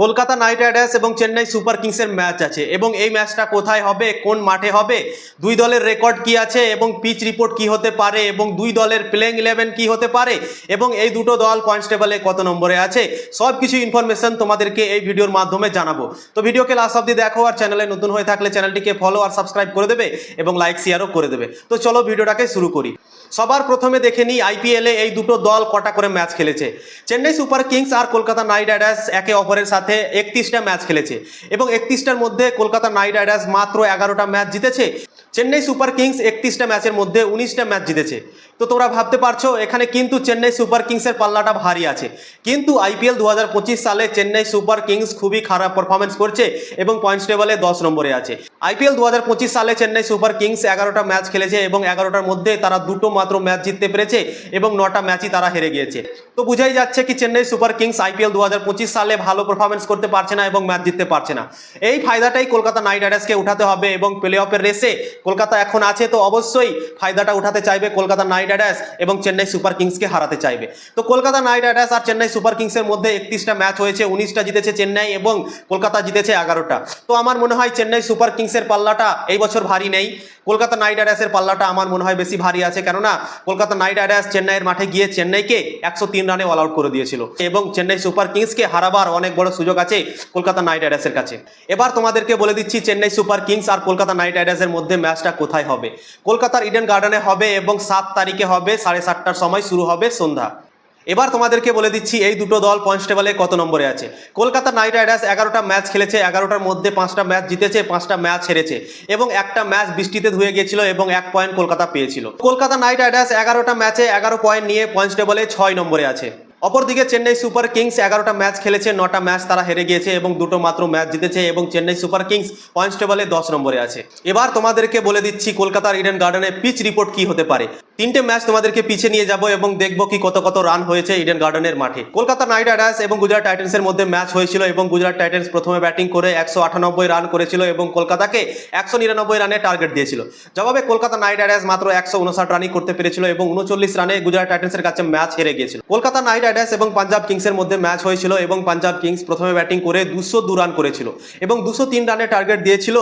Kolkata Knight Riders এবং Chennai Super কিংসের match আছে। এবং এই ম্যাচটা কোথায় হবে, কোন মাঠে হবে, দুই দলের রেকর্ড কি আছে এবং পিচ রিপোর্ট কি হতে পারে এবং দুই দলের প্লেইং ইলেভেন কি হতে পারে এবং এই দুটো দল কনস্টেবলে কত নম্বরে আছে সব কিছু ইনফরমেশন তোমাদেরকে এই ভিডিওর মাধ্যমে জানাব। তো ভিডিওকে লাস্ট অব্দি দেখো আর চ্যানেলে নতুন হয়ে থাকলে চ্যানেলটিকে ফলো আর সাবস্ক্রাইব করে দেবে এবং লাইক শেয়ারও করে দেবে। তো চলো ভিডিওটাকে শুরু করি। সবার প্রথমে দেখে নিই আইপিএলে এই দুটো দল কটা করে ম্যাচ খেলেছে। চেন্নাই সুপার কিংস আর কলকাতা নাইট রাইডার্স একে অপরের সাথে একত্রিশটা ম্যাচ খেলেছে। এবং একত্রিশটার মধ্যে কলকাতা নাইট রাইডার্স মাত্র এগারোটা ম্যাচ জিতেছে। চেন্নাই সুপার কিংস একত্রিশটা ম্যাচের মধ্যে উনিশটা ম্যাচ জিতেছে। তো তোমরা ভাবতে পারছ, এখানে কিন্তু চেন্নাই সুপার কিংসের পাল্লাটা ভারী আছে। কিন্তু আইপিএল দু হাজার পঁচিশ সালে চেন্নাই সুপার কিংস খুবই খারাপ পারফরমেন্স করছে এবং পয়েন্টস টেবলে দশ নম্বরে আছে। আইপিএল দু হাজার পঁচিশ সালে চেন্নাই সুপার কিংস এগারোটা ম্যাচ খেলেছে এবং এগারোটার মধ্যে তারা দুটো মাত্র ম্যাচ জিততে পেরেছে এবং নটা ম্যাচই তারা হেরে গিয়েছে। তো বুঝাই যাচ্ছে কি চেন্নাই সুপার কিংস আইপিএল দু হাজার পঁচিশ সালে ভালো পারফরমেন্স করতে পারছে না এবং ম্যাচ জিততে পারছে না। এই ফায়দাটাই কলকাতা নাইট রাইডার্সকে উঠাতে হবে এবং প্লে অফের রেসে কলকাতা এখন আছে, তো অবশ্যই ফায়দাটা উঠাতে চাইবে কলকাতা নাইট রাইডার্স এবং চেন্নাই সুপার কিংসকে হারাতে চাইবে। তো কলকাতা নাইট রাইডার্স আর চেন্নাই সুপার কিংসের মধ্যে একত্রিশটা ম্যাচ হয়েছে, উনিশটা জিতেছে চেন্নাই এবং কলকাতা জিতেছে এগারোটা। তো আমার মনে হয় চেন্নাই সুপার কিংসের পাল্লাটা এই বছর ভারী নেই। কলকাতা নাইট রাইডার্সের পাল্লাটা আমার মনে হয় বেশি ভারী আছে। কেননা কলকাতা নাইট রাইডার্স চেন্নাইয়ের মাঠে গিয়ে চেন্নাইকে একশো তিন রানে অল আউট করে দিয়েছিল এবং চেন্নাই সুপার কিংসকে হারাবার অনেক বড় সুযোগ আছে কলকাতা নাইট রাইডার্সের কাছে। এবার তোমাদেরকে বলে দিচ্ছি, চেন্নাই সুপার কিংস আর কলকাতা নাইট রাইডার্সের মধ্যে ম্যাচটা কোথায় হবে? কলকাতার ইডেন গার্ডেনে হবে এবং সাত তারিখে হবে সাড়ে সাতটার সময় শুরু হবে সন্ধ্যা। এবার তোমাদেরকে বলে দিচ্ছি, এই দুটো দল পয়েন্টস টেবলে কত নম্বরে আছে? কলকাতা নাইট রাইডার্স এগারোটা ম্যাচ খেলেছে, এগারোটার মধ্যে পাঁচটা ম্যাচ জিতেছে, পাঁচটা ম্যাচ হেরেছে এবং একটা ম্যাচ বৃষ্টিতে ধুয়ে গিয়েছিল এবং এক পয়েন্ট কলকাতা পেয়েছিল। কলকাতা নাইট রাইডার্স এগারোটা ম্যাচে এগারো পয়েন্ট নিয়ে পয়েন্টস টেবলে ছয় নম্বরে আছে। অপরদিকে চেন্নাই সুপার কিংস এগারোটা ম্যাচ খেলেছে, নটা ম্যাচ তারা হেরে গিয়েছে এবং দুটো মাত্র ম্যাচ জিতেছে এবং চেন্নাই সুপার কিংস পয়েন্টস টেবলে দশ নম্বরে আছে। এবার তোমাদেরকে বলে দিচ্ছি, কলকাতার ইডেন গার্ডেনে পিচ রিপোর্ট কি হতে পারে? তিনটে ম্যাচ তোমাদেরকে পিছে নিয়ে যাব এবং দেখব কি কত কত রান হয়েছে ইডেন গার্ডেনের মাঠে। কলকাতা নাইট রাইডার্স এবং গুজরাট টাইটেন্সের মধ্যে ম্যাচ হয়েছিল এবং গুজরাট টাইটেন্স প্রথমে ব্যাটিং করে একশো আটানব্বই রান করেছিল এবং কলকাতাকে একশো নিরানব্বই রানে টার্গেট দিয়েছিল। জবাবে কলকাতা নাইট রাইডার্স মাত্র একশো উনষাট রানই করতে পেরেছিল এবং উনচল্লিশ রানে গুজরাট টাইটেন্সের কাছে ম্যাচ হেরে গিয়েছিল। কলকাতা নাইট রাইডার্স এবং পাঞ্জাব কিংসের মধ্যে ম্যাচ হয়েছিল এবং পাঞ্জাব কিংস প্রথমে ব্যাটিং করে দুশো দু রান করেছিল এবং দুশো তিন রানে টার্গেট দিয়েছিল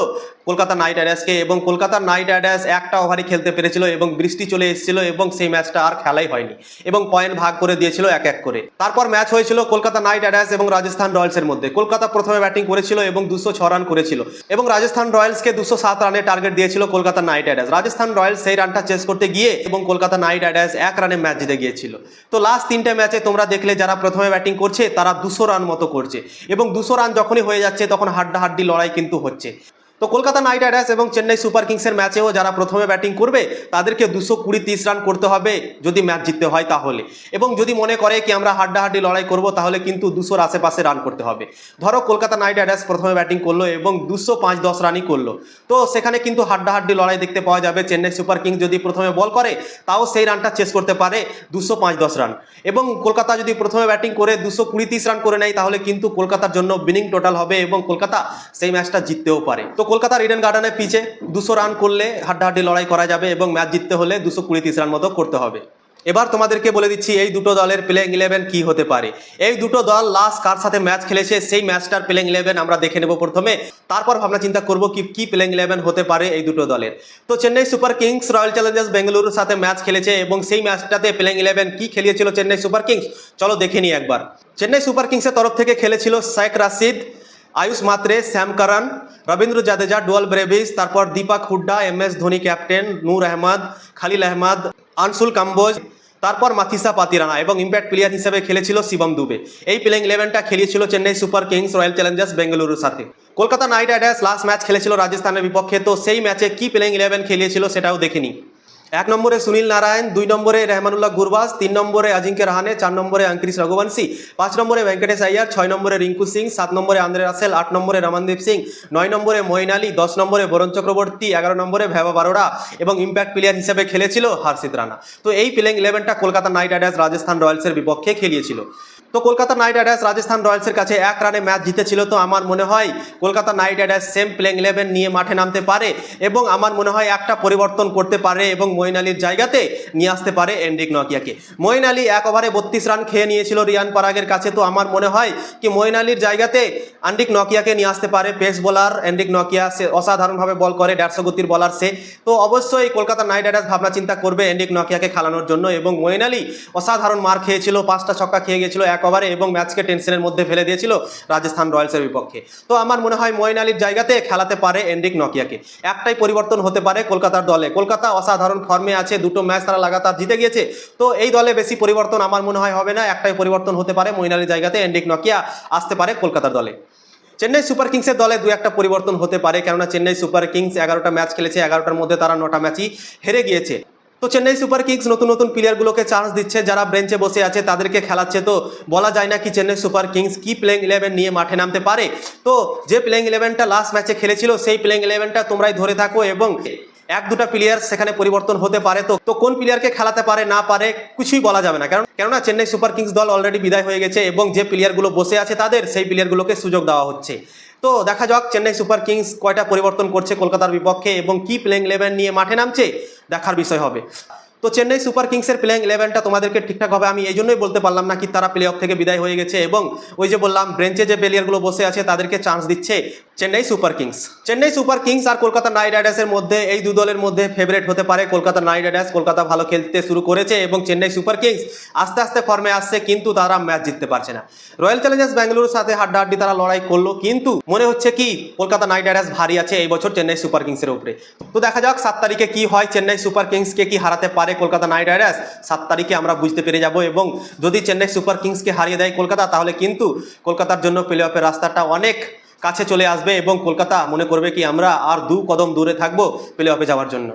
কলকাতা নাইট রাইডার্সকে এবং কলকাতা নাইট রাইডার্স একটা ওভারই খেলতে পেরেছিল এবং বৃষ্টি চলে এসেছিল এবং সেই ম্যাচটা আর খেলাই হয়নি এবং পয়েন্ট ভাগ করে দিয়েছিল এক এক করে। তারপর ম্যাচ হয়েছিল কলকাতা নাইট রাইডার্স এবং রাজস্থান রয়্যালসের মধ্যে। কলকাতা প্রথমে ব্যাটিং করেছিল এবং দুশো ছ রান করেছিল এবং রাজস্থান রয়্যালসকে দুশো সাত রানে টার্গেট দিয়েছিল Kolkata Knight Riders. Rajasthan Royals সেই রানটা চেস করতে গিয়ে এবং কলকাতা নাইট রাইডার্স এক রানে ম্যাচ জিতে গিয়েছিল। তো লাস্ট তিনটে ম্যাচে তোমরা দেখলে যারা প্রথমে ব্যাটিং করছে তারা দুশো রান মতো করছে এবং দুশো রান যখনই হয়ে যাচ্ছে তখন হাড্ডাহাড্ডি লড়াই কিন্তু হচ্ছে। তো কলকাতা নাইট রাইডার্স এবং চেন্নাই সুপার কিংসের ম্যাচেও যারা প্রথমে ব্যাটিং করবে, তাদেরকে দুশো কুড়ি তিরিশ রান করতে হবে যদি ম্যাচ জিততে হয় তাহলে। এবং যদি মনে করে কি আমরা হাড্ডাহাড্ডি লড়াই করব, তাহলে কিন্তু দুশোর আশেপাশে রান করতে হবে। ধরো কলকাতা নাইট রাইডার্স প্রথমে ব্যাটিং করল এবং দুশো পাঁচ দশ রানই করল। তো সেখানে কিন্তু হাড্ডাহাড্ডি লড়াই দেখতে পাওয়া যাবে। চেন্নাই সুপার কিংস যদি প্রথমে বল করে, তাও সেই রানটা চেস করতে পারে দুশো পাঁচ দশ রান। এবং কলকাতা যদি প্রথমে ব্যাটিং করে দুশো কুড়ি তিরিশ রান করে নেয়, তাহলে কিন্তু কলকাতার জন্য বিনিং টোটাল হবে এবং কলকাতা সেই ম্যাচটা জিততেও পারে। তো কলকাতার ইডেন গার্ডেনের পিচে দুশো রান করলে হাড্ডাহাড্ডি লড়াই করা যাবে এবং ম্যাচ জিততে হলে দুশো কুড়ি তিরিশ রান মতো করতে হবে। এবার তোমাদেরকে বলে দিচ্ছি এই দুটো দলের প্লেইং ইলেভেন কি হতে পারে। এই দুটো দল লাস্ট কার সাথে ম্যাচ খেলেছে সেই ম্যাচটার প্লেইং ইলেভেন আমরা দেখে নেব প্রথমে। তারপর ভাবনা চিন্তা করব কি কি প্লেইং ইলেভেন হতে পারে এই দুটো দলের। তো Chennai Super Kings, Royal Challengers বেঙ্গালুরুর সাথে ম্যাচ খেলেছে এবং সেই ম্যাচটাতে প্লেইং ইলেভেন কি খেলিয়েছিল চেন্নাই সুপার কিংস? চলো দেখে নিই একবার। চেন্নাই সুপার কিংসের তরফ থেকে খেলেছিল Shaikh Rasheed. Ayush Mhatre Sam Curran, Ravindra Jadeja, Dewald Brevis, তারপর Deepak Hooda M S Dhoni captain, Noor Ahmad, Khaleel Ahmed, Anshul Kamboj, তারপর মাথিসা পাতিরানা এবং ইম্প্যাক্ট প্লেয়ার হিসেবে খেলেছিল শিবম দুবে। এই প্লেইং ইলেভেনটা খেলিয়েছিল Chennai Super Kings, Royal Challengers, বেঙ্গালুরুর সাথে। Kolkata Knight Riders last match খেলেছিল রাজস্থানের বিপক্ষে, তো সেই ম্যাচে কি প্লেইং ইলেভেন খেলিয়েছিল সেটাও দেখিনি এক নম্বরে সুনীল নারায়ণ, দুই নম্বরে রেহমানুল্লাহ গুরবাস তিন নম্বরে আজিঙ্কে রাহানে, চার নম্বরে অঙ্কিরিশ রঘুবংশী, পাঁচ নম্বরে ভেঙ্কটেশ আইয়ার, ছয় নম্বরে রিঙ্কু সিং, সাত নম্বরে আন্দ্রে রাসেল, আট নম্বরে রমনদীপ সিং, নয় নম্বরে মঈন আলী, দশ নম্বরে বরুণ চক্রবর্তী, এগারো নম্বরে ভেবা বারোড়া এবং ইম্প্যাক্ট প্লেয়ার হিসেবে খেলেছিল হার্ষিত রানা। তো এই প্লেইং ইলেভেনটা কলকাতা নাইট রাইডার্স, রাজস্থান রয়্যালসের বিপক্ষে খেলিয়েছিল। তো কলকাতা নাইট রাইডার্স রাজস্থান রয়্যালসের কাছে এক রানে ম্যাচ জিতেছিল। তো আমার মনে হয় Kolkata Knight Riders same playing eleven নিয়ে মাঠে নামতে পারে এবং আমার মনে হয় একটা পরিবর্তন করতে পারে এবং মইন আলীর জায়গাতে নিয়ে আসতে পারে এন্ড্রিক নকিয়াকে। মইন আলী এক ওভারে বত্রিশ রান খেয়ে নিয়েছিল রিয়ান পারাগের কাছে। তো আমার মনে হয় কি মইন আলীর জায়গাতে আন্ডিক নকিয়াকে নিয়ে আসতে পারে পেস বোলার এন্ড্রিক নকিয়া সে অসাধারণভাবে বল করে, দেড়শো গতির বলার সে। তো অবশ্যই কলকাতা নাইট রাইডার্স ভাবনা চিন্তা করবে এন্ড্রিক নকিয়াকে খেলানোর জন্য এবং মইন আলী অসাধারণ মার খেয়েছিল, পাঁচটা ছক্কা খেয়ে গেছিল, এক ওভারে এবং ম্যাচকে টেনশনের মধ্যে ফেলে দিয়েছিল রাজস্থান রয়্যালসের বিপক্ষে। তো আমার মনে হয় মইন আলীর জায়গাতে খেলাতে পারে এন্ড্রিক নকিয়াকে। একটাই পরিবর্তন হতে পারে কলকাতার দলে। কলকাতা অসাধারণ ফর্মে আছে, দুটো ম্যাচ তারা লাগাতার জিতে গিয়েছে। তো এই দলে বেশি পরিবর্তন আমার মনে হয় হবে না, একটাই পরিবর্তন হতে পারে মইন আলীর জায়গাতে, এন্ড্রিক নকিয়া আসতে পারে কলকাতার দলে। চেন্নাই সুপার কিংসের দলে দু একটা পরিবর্তন হতে পারে, কেননা চেন্নাই সুপার কিংস এগারোটা ম্যাচ খেলেছে, এগারোটার মধ্যে তারা নটা ম্যাচই হেরে গিয়েছে। তো চেন্নাই সুপার কিংস নতুন নতুন প্লেয়ারগুলোকে চান্স দিচ্ছে, যারা বেঞ্চে বসে আছে তাদেরকে খেলাচ্ছে। তো বলা যায় না কি চেন্নাই সুপার কিংস কি প্লেইং ইলেভেন নিয়ে মাঠে নামতে পারে। তো যে প্লেইং ইলেভেনটা লাস্ট ম্যাচে খেলেছিল, সেই প্লেইং ইলেভেনটা তোমরাই ধরে থাকো এবং এক দুটা প্লেয়ার সেখানে পরিবর্তন হতে পারে। তো তো কোন প্লেয়ারকে খেলাতে পারে, না পারে, কিছুই বলা যাবে না। কারণ, কেননা চেন্নাই সুপার কিংস দল অলরেডি বিদায় হয়ে গেছে এবং যে প্লেয়ারগুলো বসে আছে তাদের, সেই প্লেয়ারগুলোকে সুযোগ দেওয়া হচ্ছে। তো দেখা যাক, চেন্নাই সুপার কিংস কয়টা পরিবর্তন করছে কলকাতার বিপক্ষে এবং কি প্লেইং ইলেভেন নিয়ে মাঠে নামছে, দেখার বিষয় হবে। তো চেন্নাই সুপার কিংসের প্লেইং ইলেভেনটা তোমাদেরকে ঠিকঠাক হবে, আমি এই জন্যই বলতে পারলাম না কি তারা প্লে অফ থেকে বিদায় হয়ে গেছে এবং ওই যে বললাম ব্রেঞ্চে যে প্লেয়ারগুলো বসে আছে তাদেরকে চান্স দিচ্ছে। Chennai Super Kings. Chennai Super Kings আর কলকাতা নাইট রাইডার্সের মধ্যে, এই দু দলের মধ্যে ফেভারিট হতে পারে কলকাতা নাইট রাইডার্স। কলকাতা ভালো খেলতে শুরু করেছে এবং চেন্নাই সুপার কিংস আস্তে আস্তে ফর্মে আসছে, কিন্তু তারা ম্যাচ জিততে পারছে না। রয়্যাল চ্যালেঞ্জার্স ব্যাঙ্গালুরুর সাথে হাড্ডাহাড্ডি তারা লড়াই করল, কিন্তু মনে হচ্ছে কি, কলকাতা নাইট রাইডার্স ভারী আছে এই বছর চেন্নাই সুপার কিংসের উপরে। তো দেখা যাক, সাত তারিখে কি হয়, চেন্নাই সুপার কিংসকে কি হারাতে পারে কলকাতা নাইট রাইডার্স? সাত তারিখে আমরা বুঝতে পেরে যাব এবং যদি চেন্নাই সুপার কিংসকে হারিয়ে দেয় কলকাতা, তাহলে কিন্তু কলকাতার জন্য প্লে অফের রাস্তাটা অনেক কাছে চলে আসবে এবং কলকাতা মনে করবে কি আমরা আর দু কদম দূরে থাকব প্লে অফে যাওয়ার জন্য।